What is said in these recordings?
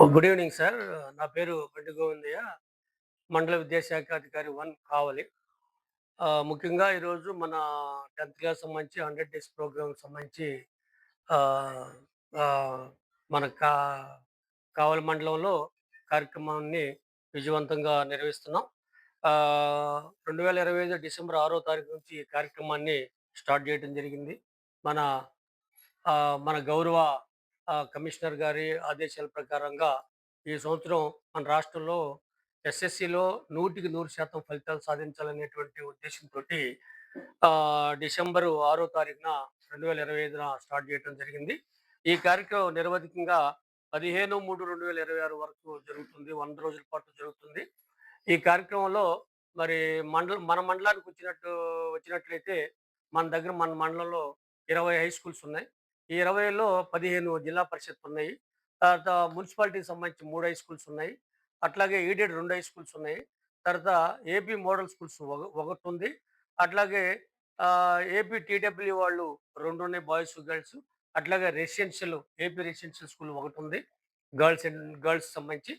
Good evening sir. నా పేరు బండి గోవిందయ్య. మండల విద్యాశాఖ అధికారి వన్ కావలి. ముఖ్యంగా ఈరోజు మన 10థ్ క్లాస్ సంబంధించి 100 డేస్ ప్రోగ్రామ్ సంబంధించి మన కా కావలి మండలంలో కార్యక్రమాన్ని విజయవంతంగా నిర్వహిస్తున్నాం. రెండు వేల ఇరవై ఐదు డిసెంబర్ ఆరో తారీఖు నుంచి ఈ కార్యక్రమాన్ని స్టార్ట్ చేయడం జరిగింది. మన మన గౌరవ కమిషనర్ గారి ఆదేశాల ప్రకారంగా ఈ సంవత్సరం మన రాష్ట్రంలో ఎస్ఎస్సిలో 100కి 100% ఫలితాలు సాధించాలనేటువంటి ఉద్దేశంతోటి డిసెంబరు ఆరో తారీఖున 2025న స్టార్ట్ చేయడం జరిగింది. ఈ కార్యక్రమం నిరవధికంగా 15/3/2026 వరకు జరుగుతుంది. వంద రోజుల పాటు జరుగుతుంది. ఈ కార్యక్రమంలో మరి మండలం మన మండలానికి వచ్చినట్టు వచ్చినట్లయితే మన దగ్గర మన మండలంలో 20 హై స్కూల్స్ ఉన్నాయి. ఈ 20లో 15 జిల్లా పరిషత్ ఉన్నాయి. తర్వాత మున్సిపాలిటీకి సంబంధించి మూడు హై స్కూల్స్ ఉన్నాయి. అట్లాగే ఈడెడ్ రెండు హై స్కూల్స్ ఉన్నాయి. తర్వాత ఏపీ మోడల్ స్కూల్స్ ఒకటి ఉంది అట్లాగే ఏపీ టీడబ్ల్యూ వాళ్ళు రెండు ఉన్నాయి బాయ్స్, గర్ల్స్. అట్లాగే రెసిడెన్షియల్ ఏపీ రెసిడెన్షియల్ స్కూల్ ఒకటి ఉంది గర్ల్స్ అండ్ గర్ల్స్ సంబంధించి.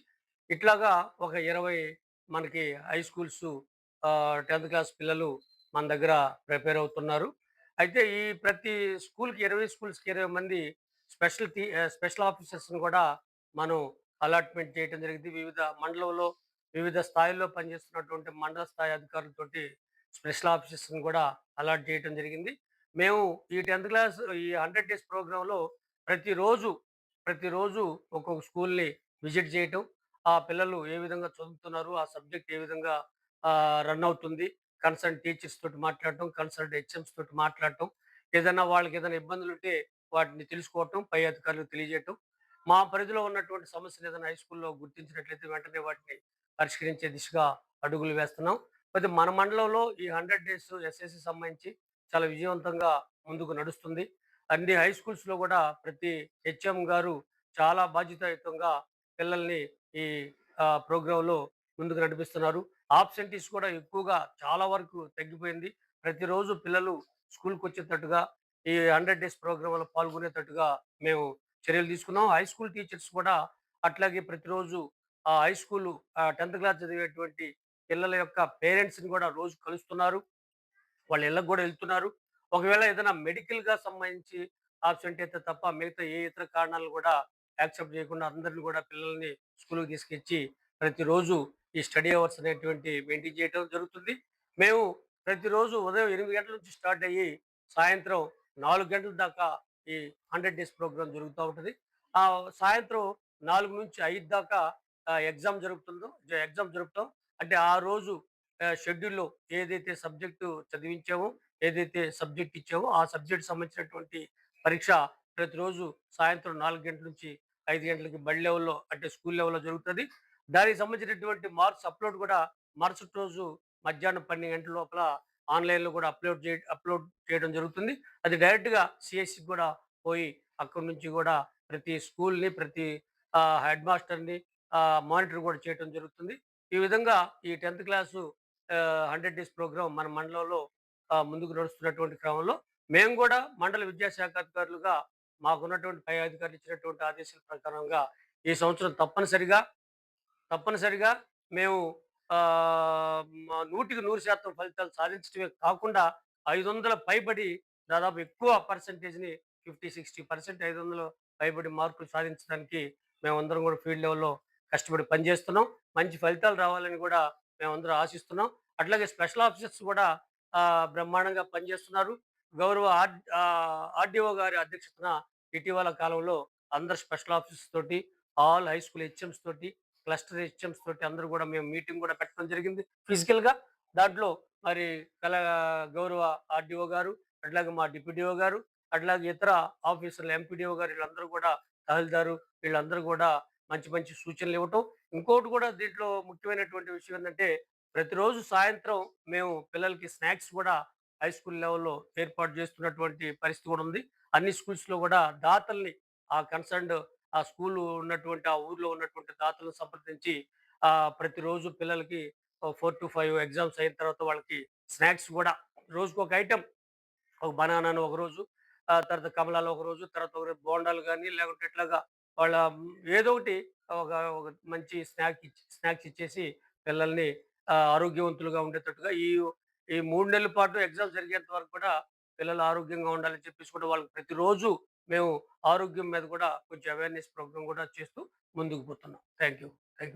ఇట్లాగా ఒక 20 మనకి హై స్కూల్స్ టెన్త్ క్లాస్ పిల్లలు మన దగ్గర ప్రిపేర్ అవుతున్నారు. అయితే ఈ ప్రతి స్కూల్‌కి 20 స్కూల్స్‌కి 20 మంది స్పెషల్ టీ స్పెషల్ ఆఫీసర్స్‌ని కూడా మనం అలాట్‌మెంట్ చేయటం జరిగింది. వివిధ మండలంలో వివిధ స్థాయిల్లో పనిచేస్తున్నటువంటి మండల స్థాయి అధికారులతోటి స్పెషల్ ఆఫీసర్స్‌ని కూడా అలాట్ చేయటం జరిగింది. మేము ఈ 10థ్ క్లాస్ ఈ 100 డేస్ ప్రోగ్రాంలో ప్రతిరోజు, ప్రతిరోజు ఒక్కొక్క స్కూల్‌ని విజిట్ చేయటం, ఆ పిల్లలు ఏ విధంగా చదువుతున్నారు, ఆ సబ్జెక్ట్ ఏ విధంగా రన్ అవుతుంది, కన్సర్న్ టీచర్స్ తోటి మాట్లాడటం, కన్సర్న్ హెచ్ఎంస్ తోటి మాట్లాడటం, ఏదైనా వాళ్ళకి ఏదైనా ఇబ్బందులు ఉంటే వాటిని తెలుసుకోవటం, పై అధికారులకు తెలియజేయటం. మా పరిధిలో ఉన్నటువంటి సమస్యలు ఏదైనా హై స్కూల్‌లో గుర్తించినట్లయితే వెంటనే వాటిని పరిష్కరించే దిశగా అడుగులు వేస్తున్నాం. అయితే మన మండలంలో ఈ 100 డేస్ ఎస్ఎస్‌సి సంబంధించి చాలా విజయవంతంగా ముందుకు నడుస్తుంది. అన్ని హై స్కూల్స్‌లో కూడా ప్రతి హెచ్ఎం గారు చాలా బాధ్యతాయుతంగా పిల్లల్ని ఈ ప్రోగ్రాంలో ముందుకు నడిపిస్తున్నారు. ఆబ్సెంటీస్ కూడా ఎక్కువగా చాలా వరకు తగ్గిపోయింది. ప్రతిరోజు పిల్లలు స్కూల్కి వచ్చేటట్టుగా ఈ 100 డేస్ ప్రోగ్రాంలో పాల్గొనేటట్టుగా మేము చర్యలు తీసుకున్నాం. హై స్కూల్ టీచర్స్ కూడా అట్లాగే ప్రతిరోజు ఆ హై స్కూల్ టెన్త్ క్లాస్ చదివేటువంటి పిల్లల యొక్క పేరెంట్స్‌ని కూడా రోజు కలుస్తున్నారు. వాళ్ళ ఇళ్ళకి కూడా వెళ్తున్నారు. ఒకవేళ ఏదైనా మెడికల్‌గా సంబంధించి ఆబ్సెంట్ అయితే తప్ప మిగతా ఏ ఇతర కారణాలు కూడా యాక్సెప్ట్ చేయకుండా అందరిని కూడా పిల్లల్ని స్కూల్‌కి తీసుకొచ్చి ప్రతిరోజు ఈ స్టడీ అవర్స్ అనేటువంటి మెయింటైన్ చేయడం జరుగుతుంది. మేము ప్రతిరోజు ఉదయం ఎనిమిది గంటల నుంచి స్టార్ట్ అయ్యి సాయంత్రం నాలుగు గంటల దాకా ఈ 100 డేస్ ప్రోగ్రామ్ జరుగుతూ ఉంటుంది ఆ సాయంత్రం నాలుగు నుంచి ఐదు దాకా ఎగ్జామ్ జరుగుతుందో ఎగ్జామ్ జరుపుతాం. అంటే ఆ రోజు షెడ్యూల్‌లో ఏదైతే సబ్జెక్టు చదివించామో, ఏదైతే సబ్జెక్ట్ ఇచ్చామో, ఆ సబ్జెక్ట్ సంబంధించినటువంటి పరీక్ష ప్రతిరోజు సాయంత్రం నాలుగు గంటల నుంచి ఐదు గంటలకి బడి లెవెల్‌లో అంటే స్కూల్ లెవెల్‌లో జరుగుతుంది దానికి సంబంధించినటువంటి మార్క్స్ అప్‌లోడ్ కూడా మరుసటి రోజు మధ్యాహ్నం 12 గంటల లోపల ఆన్‌లైన్‌లో కూడా అప్‌లోడ్ చే అప్‌లోడ్ చేయడం జరుగుతుంది. అది డైరెక్ట్‌గా సిఎస్సికి కూడా పోయి అక్కడి నుంచి కూడా ప్రతి స్కూల్‌ని, ప్రతి హెడ్ మాస్టర్‌ని మానిటర్ కూడా చేయటం జరుగుతుంది. ఈ విధంగా ఈ 10థ్ క్లాసు హండ్రెడ్ డేస్ ప్రోగ్రామ్ మన మండలంలో ముందుకు నడుస్తున్నటువంటి క్రమంలో మేము కూడా మండల విద్యాశాఖ అధికారులుగా మాకున్నటువంటి పై అధికారులు ఇచ్చినటువంటి ఆదేశాల ప్రకారంగా ఈ సంవత్సరం తప్పనిసరిగా, తప్పనిసరిగా మేము నూటికి నూరు శాతం ఫలితాలు సాధించడమే కాకుండా 500 పైబడి దాదాపు ఎక్కువ పర్సెంటేజ్‌ని 50, 60% 500 పైబడి మార్కులు సాధించడానికి మేమందరం కూడా ఫీల్డ్ లెవెల్‌లో కష్టపడి పనిచేస్తున్నాం. మంచి ఫలితాలు రావాలని కూడా మేమందరం ఆశిస్తున్నాం. అట్లాగే స్పెషల్ ఆఫీసర్స్ కూడా బ్రహ్మాండంగా పనిచేస్తున్నారు. గౌరవ ఆర్ ఆర్‌డీఓ గారి అధ్యక్షతన ఇటీవల కాలంలో అందరు స్పెషల్ ఆఫీసర్స్ తోటి, ఆల్ హై స్కూల్ హెచ్ఎమ్స్ తోటి, క్లస్టర్ హెచ్ఎంస్ తోటి అందరూ కూడా మేము మీటింగ్ కూడా పెట్టడం జరిగింది ఫిజికల్‌గా. దాంట్లో మరి కల గౌరవ ఆర్‌డీఓ గారు, అట్లాగే మా డిప్యూటీఓ గారు, అట్లాగే ఇతర ఆఫీసర్లు ఎంపీడీఓ గారు వీళ్ళందరూ కూడా తహల్దారు వీళ్ళందరూ కూడా మంచి మంచి సూచనలు ఇవ్వటం. ఇంకోటి కూడా దీంట్లో ముఖ్యమైనటువంటి విషయం ఏంటంటే ప్రతిరోజు సాయంత్రం మేము పిల్లలకి స్నాక్స్ కూడా హై స్కూల్ లెవెల్‌లో ఏర్పాటు చేస్తున్నటువంటి పరిస్థితి కూడా ఉంది. అన్ని స్కూల్స్‌లో కూడా దాతల్ని ఆ కన్సర్న్డ్ ఆ స్కూల్ ఉన్నటువంటి ఆ ఊర్లో ఉన్నటువంటి దాతలను సంప్రదించి ఆ ప్రతిరోజు పిల్లలకి ఫోర్ టు ఫైవ్ ఎగ్జామ్స్ అయిన తర్వాత వాళ్ళకి స్నాక్స్ కూడా రోజుకు ఒక ఐటెం ఒక బనానాను ఒకరోజు తర్వాత కమలాలు ఒకరోజు తర్వాత ఒక బోండాలు కానీ లేకుంటే ఇట్లాగా వాళ్ళ ఏదో ఒకటి ఒక ఒక మంచి స్నాక్ ఇచ్చి స్నాక్స్ ఇచ్చేసి పిల్లల్ని ఆరోగ్యవంతులుగా ఉండేటట్టుగా ఈ ఈ మూడు నెలల పాటు ఎగ్జామ్స్ జరిగేంత వరకు కూడా పిల్లలు ఆరోగ్యంగా ఉండాలని చెప్పేసి కూడా వాళ్ళకి ప్రతిరోజు మేము ఆరోగ్యం మీద కూడా కొంచెం అవేర్నెస్ ప్రోగ్రామ్ కూడా చేస్తూ ముందుకు పోతున్నాం. Thank you thank you